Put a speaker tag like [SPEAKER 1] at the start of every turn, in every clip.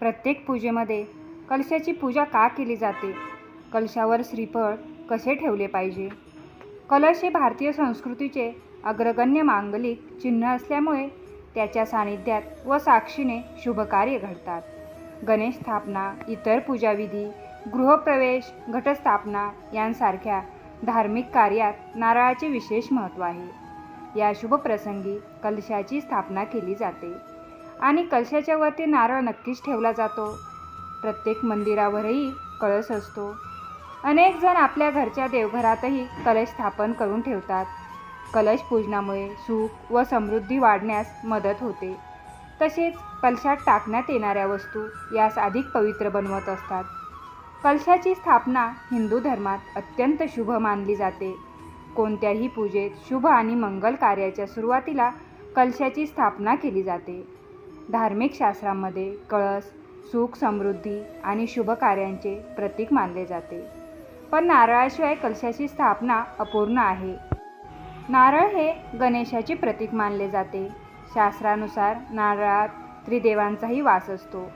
[SPEAKER 1] प्रत्येक पूजेमध्ये कलशाची पूजा का केली जाते? कलशावर श्रीफळ कसे ठेवले पाहिजे? कलश हे भारतीय संस्कृतीचे अग्रगण्य मांगलिक चिन्ह असल्यामुळे त्याच्या सानिध्यात व साक्षीने शुभकार्य घडतात. गणेश स्थापना इतर पूजाविधी गृहप्रवेश घटस्थापना यांसारख्या धार्मिक कार्यात नारळाचे विशेष महत्त्व आहे. या शुभप्रसंगी कलशाची स्थापना केली जाते. आणि कलशाच्या वरती नारळ नक्कीच ठेवला जातो. प्रत्येक मंदिरावरही कळस असतो. अनेक जण आपल्या घरच्या देवघरातही कलश स्थापन करून ठेवतात. कलश पूजनामुळे सुख व समृद्धी वाढण्यास मदत होते. तसेच कलशात टाकण्यात येणाऱ्या वस्तू यास अधिक पवित्र बनवत असतात. कलशाची स्थापना हिंदू धर्मात अत्यंत शुभ मानली जाते. कोणत्याही पूजेत शुभ आणि मंगल कार्याच्या सुरुवातीला कलशाची स्थापना केली जाते. धार्मिक शास्त्रामध्ये कळस सुख समृद्धी आणि शुभ कार्यांचे प्रतीक मानले जाते. पण नारळाशिवाय कलशाची स्थापना अपूर्ण आहे. नारळ हे गणेशाचे प्रतीक मानले जाते. शास्त्रानुसार नारळात त्रिदेवांचाही वास असतो.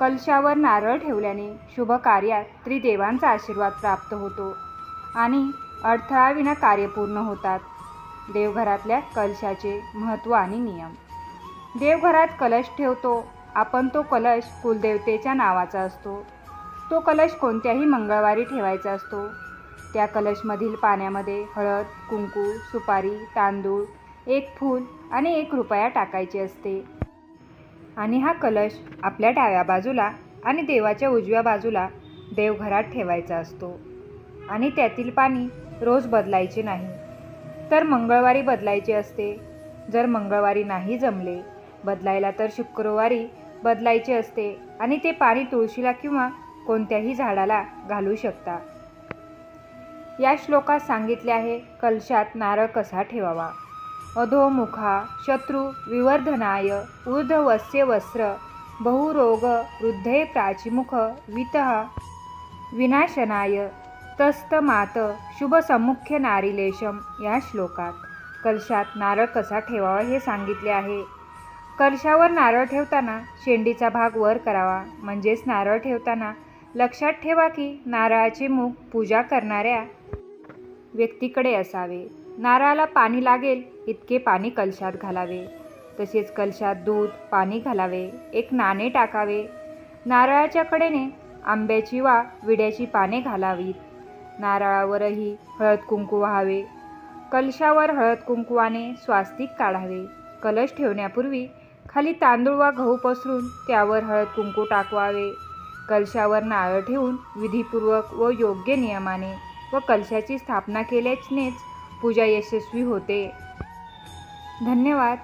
[SPEAKER 1] कलशावर नारळ ठेवल्याने शुभ कार्यात त्रिदेवांचा आशीर्वाद प्राप्त होतो आणि अडथळाविना कार्य पूर्ण होतात. देवघरातल्या कलशाचे महत्त्व आणि नियम देवघरात कलश ठेवतो. आपण तो कलश कुलदेवतेच्या नावाचा असतो. तो कलश कोणत्याही मंगळवारी ठेवायचा असतो. त्या कलशमधील पाण्यामध्ये हळद कुंकू सुपारी तांदूळ एक फूल आणि एक रुपया टाकायचे असते. आणि हा कलश आपल्या डाव्या बाजूला आणि देवाच्या उजव्या बाजूला देवघरात ठेवायचा असतो. आणि त्यातील पाणी रोज बदलायचे नाही. तर मंगळवारी बदलायचे असते. जर मंगळवारी नाही जमले बदलायला तर शुक्रवारी बदलायचे असते आणि ते पाणी तुळशीला किंवा कोणत्याही झाडाला घालू शकता. या श्लोकात सांगितले आहे कलशात नारळ कसा ठेवावा? अधोमुखा शत्रू विवर्धनाय ऊर्ध्वस्य वस्त्र बहुरोग वृद्धे प्राचीमुख वितः विनाशनाय तस्तमात शुभसमुख्य नारिलेशम या श्लोकात. कलशात नारळ कसा ठेवावा हे सांगितले आहे. कलशावर नारळ ठेवताना शेंडीचा भाग वर करावा. म्हणजेच नारळ ठेवताना लक्षात ठेवा की नारळाचे मुख पूजा करणाऱ्या व्यक्तीकडे असावे. नारळाला पाणी लागेल इतके पाणी कलशात घालावे. तसेच कलशात दूध पाणी घालावे. एक नाणे टाकावे. नारळाच्या कडेने आंब्याची वा विड्याची पाने घालावीत. नारळावरही हळद कुंकू व्हावे. कलशावर हळद कुंकवाने स्वास्तिक काढावे. कलश ठेवण्यापूर्वी खाली तांदूळ वा गहू पसरून त्यावर हळद कुंकू टाकवावे. कलशावर नारळ ठेवून विधीपूर्वक व योग्य नियमाने व कलशाची स्थापना केल्यानेच पूजा यशस्वी होते. धन्यवाद.